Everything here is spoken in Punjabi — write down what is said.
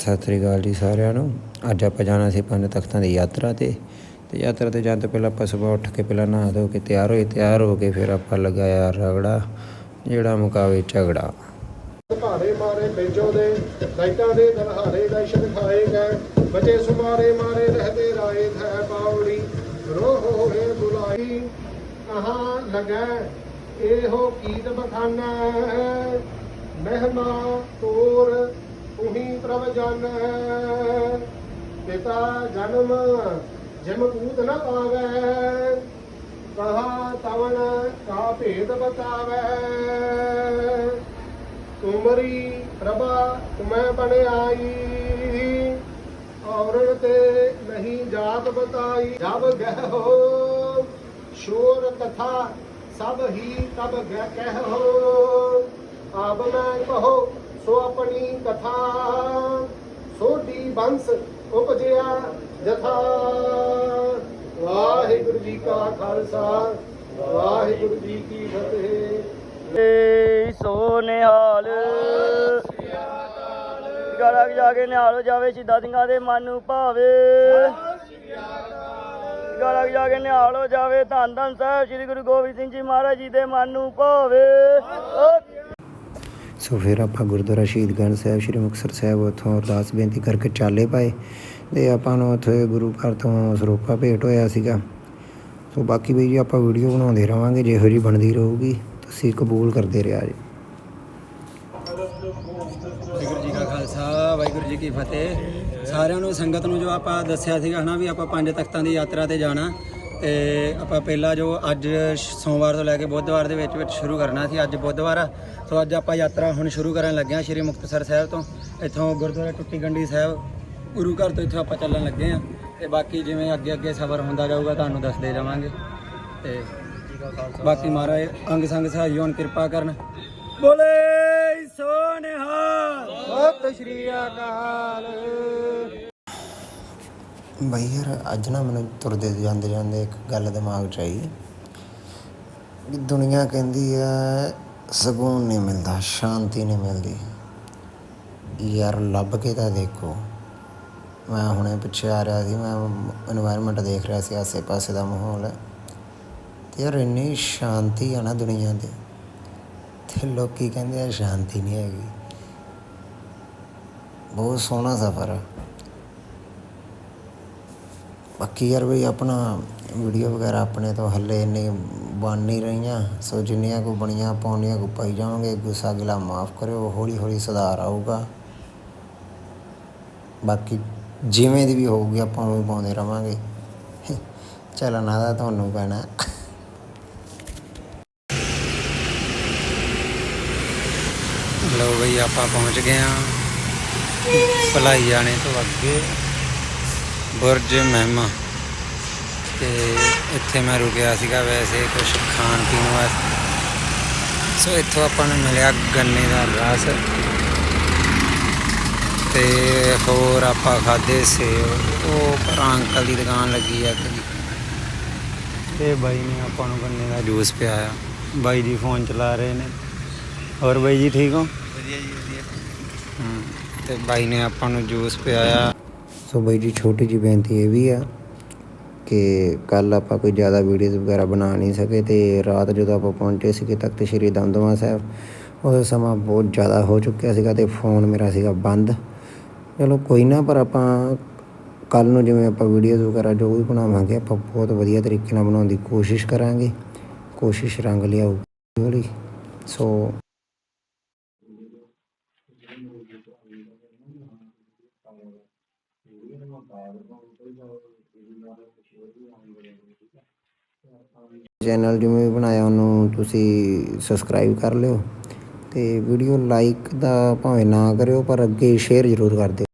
ਸਤਿ ਸ੍ਰੀ ਅਕਾਲ ਜੀ ਸਾਰਿਆਂ ਨੂੰ। ਅੱਜ ਆਪਾਂ ਜਾਣਾ ਸੀ ਪੰਜ ਤਖਤਾਂ ਦੀ ਯਾਤਰਾ ਤੇ। ਤੇ ਯਾਤਰਾ ਤੇ ਜਾਣ ਤੋਂ ਪਹਿਲਾਂ ਆਪਾਂ ਸਵੇਰ ਉੱਠ ਕੇ ਪਹਿਲਾਂ ਨਹਾ ਧੋ ਕੇ ਤਿਆਰ ਹੋਏ। ਤਿਆਰ ਹੋ ਕੇ ਫਿਰ ਆਪਾਂ ਲਗਾਇਆ ਰਗੜਾ, ਜਿਹੜਾ ਮੁਕਾਵੇ ਝਗੜਾ। ਭਾਰੇ ਮਾਰੇ ਬੇਜੋ ਦੇ, ਲਾਈਟਾਂ ਦੇ ਦਰਹਾਰੇ ਦਰਸ਼ਨ ਖਾਏ ਗਏ। ਬਚੇ ਸੁਮਾਰੇ ਮਾਰੇ ਰਹਤੇ ਰਾਏ, ਥੈ ਪਾਉੜੀ ਰੋਹ ਹੋਏ ਬੁਲਾਈ ਕਹਾਂ ਲਗੈ, ਇਹੋ ਕੀਤ ਬਖਾਨਾ ਮਹਿਮਾ ਤੋਰ ਪ੍ਰਭ ਜਾਣੈ ਪਿਤਾ ਜਨਮ, ਜਿਮ ਕੂਤ ਨ ਪਾਵੈ, ਕਹਾ ਤਵਨ ਕਾ ਭੇਦ ਬਤਾਵੈ। ਤੁਮਰੀ ਪ੍ਰਭਾ ਤੁਮੈ ਬਣ ਆਈ ਔਰਨ ਤੇ ਨਹੀਂ ਜਾਤ ਬਤਾਈ। ਜਬ ਗਹਿ ਹੋ, ਸ਼ੋਰ ਕਥਾ ਸਭ ਹੀ ਤਬ ਗਹਿ ਕਹਿ ਹੋ। ਆਬ ਮੈਂ ਕਹੋ, ਸੋ ਆਪਣੀ ਕਥਾ ਬੰਸ ਉਪਜਿਆ ਜਥਾ। ਵਾਹਿਗੁਰੂ ਜੀ ਕਾ ਖਾਲਸਾ, ਵਾਹਿਗੁਰੂ ਜੀ ਕੀ ਫਤਿਹ। ਸੋ ਨਿਹਾਲ। ਗਾਲਾ ਜਾ ਕੇ ਨਿਹਾਲ ਹੋ ਜਾਵੇ ਸਿੱਧਾ ਸਿੰਘਾਂ ਦੇ ਮਨ ਨੂੰ ਭਾਵੇ। ਗਾਲਾ ਜਾ ਕੇ ਨਿਹਾਲ ਹੋ ਜਾਵੇ, ਧੰਨ ਧੰਨ ਸਾਹਿਬ, ਸ੍ਰੀ ਗੁਰੂ ਗੋਬਿੰਦ ਸਿੰਘ ਜੀ ਮਹਾਰਾਜ ਜੀ ਦੇ ਮਨ ਨੂੰ ਭਾਵੇ। ਸੋ ਫਿਰ ਆਪਾਂ ਗੁਰਦੁਆਰਾ ਸ਼ਹੀਦਗੰਜ ਸਾਹਿਬ, ਸ਼੍ਰੀ ਮੁਕਤਸਰ ਸਾਹਿਬ ਉੱਥੋਂ ਅਰਦਾਸ ਬੇਨਤੀ ਕਰਕੇ ਚਾਲੇ ਪਾਏ ਤੇ ਆਪਾਂ ਨੂੰ ਉੱਥੇ ਗੁਰੂ ਘਰ ਤੋਂ ਸਰੋਪਾ ਭੇਟ ਹੋਇਆ ਸੀਗਾ। ਸੋ ਬਾਕੀ ਵੀ ਜੀ ਆਪਾਂ ਵੀਡੀਓ ਬਣਾਉਂਦੇ ਰਵਾਂਗੇ, ਜਿਹੋ ਜੀ ਬਣਦੀ ਰਹੂਗੀ, ਤੁਸੀਂ ਕਬੂਲ ਕਰਦੇ ਰਿਹਾ ਜੀ। ਵਾਹਿਗੁਰੂ ਜੀ ਕਾ ਖਾਲਸਾ, ਵਾਹਿਗੁਰੂ ਜੀ ਕੀ ਫਤਿਹ। ਸਾਰਿਆਂ ਨੂੰ ਸੰਗਤ ਨੂੰ ਜੋ ਆਪਾਂ ਦੱਸਿਆ ਸੀਗਾ ਹਨਾ ਵੀ ਆਪਾਂ ਪੰਜ ਤਖਤਾਂ ਦੀ ਯਾਤਰਾ ਤੇ ਜਾਣਾ ਤੇ ਆਪਾਂ ਪਹਿਲਾਂ ਜੋ ਅੱਜ ਸੋਮਵਾਰ ਤੋਂ ਲੈ ਕੇ ਬੁੱਧਵਾਰ ਦੇ ਵਿੱਚ ਵਿੱਚ ਸ਼ੁਰੂ ਕਰਨਾ ਸੀ, ਅੱਜ ਬੁੱਧਵਾਰ ਆ। ਸੋ ਅੱਜ ਆਪਾਂ ਯਾਤਰਾ ਹੁਣ ਸ਼ੁਰੂ ਕਰਨ ਲੱਗੇ ਹਾਂ ਸ਼੍ਰੀ ਮੁਕਤਸਰ ਸਾਹਿਬ ਤੋਂ। ਇੱਥੋਂ ਗੁਰਦੁਆਰਾ ਟੁੱਟੀ ਗੰਡੀ ਸਾਹਿਬ, ਗੁਰੂ ਘਰ ਤੋਂ ਇੱਥੋਂ ਆਪਾਂ ਚੱਲਣ ਲੱਗੇ ਹਾਂ। ਤੇ ਬਾਕੀ ਜਿਵੇਂ ਅੱਗੇ ਅੱਗੇ ਸਫ਼ਰ ਹੁੰਦਾ ਜਾਊਗਾ, ਤੁਹਾਨੂੰ ਦੱਸਦੇ ਜਾਵਾਂਗੇ ਤੇ ਬਾਕੀ ਮਹਾਰਾਜ, ਅੰਗ ਸੰਗ ਸਹਾਇਓਨ ਕਿਰਪਾ ਕਰਨ। ਬੋਲੇ ਸੋ ਸਤਿ ਸ਼੍ਰੀ ਅਕਾਲ। ਬਈ ਯਾਰ, ਅੱਜ ਨਾ ਮੈਨੂੰ ਤੁਰਦੇ ਜਾਂਦੇ ਜਾਂਦੇ ਇੱਕ ਗੱਲ ਦਿਮਾਗ 'ਚ ਆਈ ਵੀ ਦੁਨੀਆ ਕਹਿੰਦੀ ਆ, ਸਕੂਨ ਨਹੀਂ ਮਿਲਦਾ, ਸ਼ਾਂਤੀ ਨਹੀਂ ਮਿਲਦੀ। ਯਾਰ, ਲੱਭ ਕੇ ਤਾਂ ਦੇਖੋ। ਮੈਂ ਹੁਣੇ ਪਿੱਛੇ ਆ ਰਿਹਾ ਸੀ, ਮੈਂ এনवायरमेंट ਦੇਖ ਰਿਹਾ ਸੀ, ਆਸੇ-ਪਾਸੇ ਦਾ ਮਾਹੌਲ। ਤੇ ਯਾਰ, ਇੰਨੀ ਸ਼ਾਂਤੀ ਆ ਨਾ ਦੁਨੀਆ ਤੇ ਤੇ ਲੋਕੀ ਕਹਿੰਦੇ ਆ, ਸ਼ਾਂਤੀ ਨਹੀਂ ਹੈਗੀ। ਬਹੁਤ ਸੋਹਣਾ ਸਫ਼ਰ ਆ। ਬਾਕੀ ਯਾਰ ਬਈ ਆਪਣਾ ਵੀਡੀਓ ਵਗੈਰਾ ਆਪਣੇ ਤੋਂ ਹੱਲੇ ਇੰਨੀ ਬਣ ਨਹੀਂ ਰਹੀਆਂ। ਸੋ ਜਿੰਨੀਆਂ ਕੋ ਬਣੀਆਂ ਪਾਉਣੀਆਂ ਕੋ ਪਾਈ ਜਾਵਾਂਗੇ। ਗੁੱਸਾ ਗਿਲਾ ਮਾਫ ਕਰਿਓ ਹੌਲੀ ਹੌਲੀ ਸੁਧਾਰ ਆਊਗਾ। ਬਾਕੀ ਜਿਵੇਂ ਦੀ ਵੀ ਹੋਊਗੀ ਆਪਾਂ ਉਵੇਂ ਪਾਉਂਦੇ ਰਵਾਂਗੇ। ਚੱਲਣਾ ਦਾ ਤੁਹਾਨੂੰ ਪੈਣਾ। ਲੋ ਬਈ ਆਪਾਂ ਪਹੁੰਚ ਗਏ ਆ ਭਲਾਈ ਜਾਣੇ ਤੋਂ ਅੱਗੇ। ਬੁਰਜ ਮਹਿਮਾ। ਤੇ ਇੱਥੇ ਮੈਂ ਰੁਕਿਆ ਸੀਗਾ ਵੈਸੇ ਕੁਝ ਖਾਣ ਪੀਣ ਵਾਸਤੇ। ਸੋ ਇੱਥੋਂ ਆਪਾਂ ਨੂੰ ਮਿਲਿਆ ਗੰਨੇ ਦਾ ਰਸ। ਤੇ ਹੋਰ ਆਪਾਂ ਖਾਦੇ ਸੇਬ। ਉਹ ਪਰ ਅੰਕਲ ਦੀ ਦੁਕਾਨ ਲੱਗੀ ਆ ਕਦੀ ਤੇ ਬਾਈ ਨੇ ਆਪਾਂ ਨੂੰ ਗੰਨੇ ਦਾ ਜੂਸ ਪਿਆਇਆ। ਬਾਈ ਜੀ ਫੋਨ ਚਲਾ ਰਹੇ ਨੇ। ਹੋਰ ਬਾਈ ਜੀ ਠੀਕ ਹੋ? ਵਧੀਆ ਜੀ ਵਧੀਆ। ਤੇ ਬਾਈ ਨੇ ਆਪਾਂ ਨੂੰ ਜੂਸ ਪਿਆਇਆ। ਸੋ ਬਾਈ ਜੀ, ਛੋਟੀ ਜੀ ਬੇਨਤੀ ਇਹ ਵੀ ਆ ਕਿ ਕੱਲ ਆਪਾਂ ਕੋਈ ਜ਼ਿਆਦਾ ਵੀਡੀਓਜ਼ ਵਗੈਰਾ ਬਣਾ ਨਹੀਂ ਸਕੇ ਤੇ ਰਾਤ ਜਦੋਂ ਆਪਾਂ ਪਹੁੰਚੇ ਸੀਗੇ ਤਖਤ ਸ਼੍ਰੀ ਦਮਦਮਾ ਸਾਹਿਬ ਉਹ ਸਮਾਂ ਬਹੁਤ ਜ਼ਿਆਦਾ ਹੋ ਚੁੱਕਿਆ ਸੀਗਾ ਤੇ ਫੋਨ ਮੇਰਾ ਸੀਗਾ ਬੰਦ। ਚਲੋ ਕੋਈ ਨਾ, ਪਰ ਆਪਾਂ ਕੱਲ ਨੂੰ ਜਿਵੇਂ ਆਪਾਂ ਵੀਡੀਓਜ਼ ਵਗੈਰਾ ਜੋ ਵੀ ਬਣਾਵਾਂਗੇ, ਆਪਾਂ ਬਹੁਤ ਵਧੀਆ ਤਰੀਕੇ ਨਾਲ ਬਣਾਉਣ ਦੀ ਕੋਸ਼ਿਸ਼ ਕਰਾਂਗੇ। ਕੋਸ਼ਿਸ਼ ਰੰਗ ਲਿਆਊ ਹੌਲੀ ਸੋ ਚੈਨਲ ਜਿਵੇਂ ਵੀ ਬਣਾਇਆ, ਉਹਨੂੰ ਤੁਸੀਂ ਸਬਸਕ੍ਰਾਈਬ ਕਰ ਲਿਓ ਤੇ ਵੀਡੀਓ ਲਾਈਕ ਦਾ ਭਾਵੇਂ ਨਾ ਕਰਿਓ, ਪਰ ਅੱਗੇ ਸ਼ੇਅਰ ਜ਼ਰੂਰ ਕਰ ਦਿਓ।